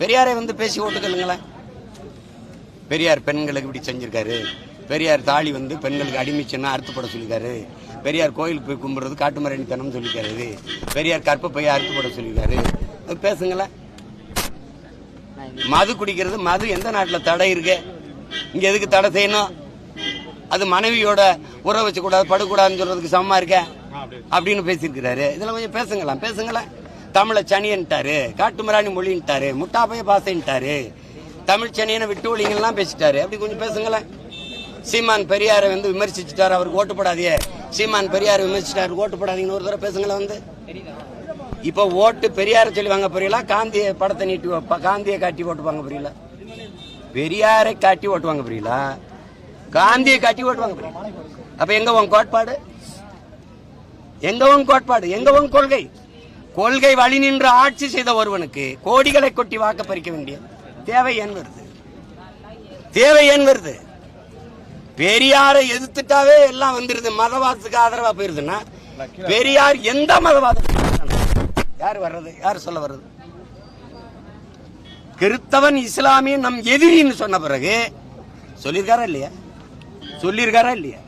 பெரியாரை வந்து பேசி ஓட்டுக்கலுங்களேன் பெரியார் பெண்களுக்கு இப்படி செஞ்சிருக்காரு. பெரியார் தாலி வந்து பெண்களுக்கு அடிமைச்சுன்னா அறுத்துப்பட சொல்லியிருக்காரு. பெரியார் கோயிலுக்கு போய் கும்பிட்றது காட்டுமரணித்தனம் சொல்லியிருக்காரு பெரியார் கற்பப்பையை அறுத்துப்பட சொல்லியிருக்காரு. பேசுங்களேன். மது குடிக்கிறது மது எந்த நாட்டில் தடை இருக்கு? இங்கே எதுக்கு தடை செய்யணும்? அது மனைவியோட உறவு வச்சக்கூடாது படக்கூடாதுன்னு சொல்றதுக்கு சமமாக இருக்க? அப்படின்னு பேசியிருக்கிறாரு. இதெல்லாம் கொஞ்சம் பேசுங்களேன் பேசுங்களேன். தமிழை சனியன்ட்டாரு காட்டுமிராணி மொழின்ட்டாரு முட்டாப்பைய பாசைன்ட்டாரு. தமிழ் சனியனை விட்டு ஒழிங்கெல்லாம் பேசிட்டாரு. அப்படி கொஞ்சம் பேசுங்களேன். சீமான் பெரியாரை வந்து விமர்சிச்சுட்டாரு அவருக்கு ஓட்டு போடாதே. சீமான் பெரியாரை விமர்சிச்சிட்டாரு ஓட்டு போடாதீங்கன்னு ஒரு தடவை பேசுங்களேன் வந்து. இப்ப ஓட்டு பெரியாரை சொல்லி வாங்க புரியல? காந்திய படத்தை நீட்டி வைப்ப- காந்தியை காட்டி ஓட்டு வாங்க புரியல? பெரியாரை காட்டி ஓட்டு வாங்க புரியல? காந்தியை காட்டி ஓட்டு வாங்க புரியல? அப்ப எங்க உன் கோட்பாடு? எங்க உன் கோட்பாடு? எங்க உன் கொள்கை? கொள்கை வழி நின்று ஆட்சி செய்த ஒருவனுக்கு கோடிகளை கொட்டி வாக்க பறிக்க வேண்டிய தேவை ஏன் வருது? தேவை ஏன் வருது? பெரியாரை எதிர்த்துட்டாவே எல்லாம் வந்துருது. மதவாதத்துக்கு ஆதரவா போயிருதுன்னா பெரியார் எந்த மதவாதத்துக்கு யார் வர்றது? யார் சொல்ல வர்றது? கிறித்தவன் இஸ்லாமியன் நம் எதிரின்னு சொன்ன பிறகு சொல்லியிருக்காரா இல்லையா? சொல்லியிருக்காரா இல்லையா?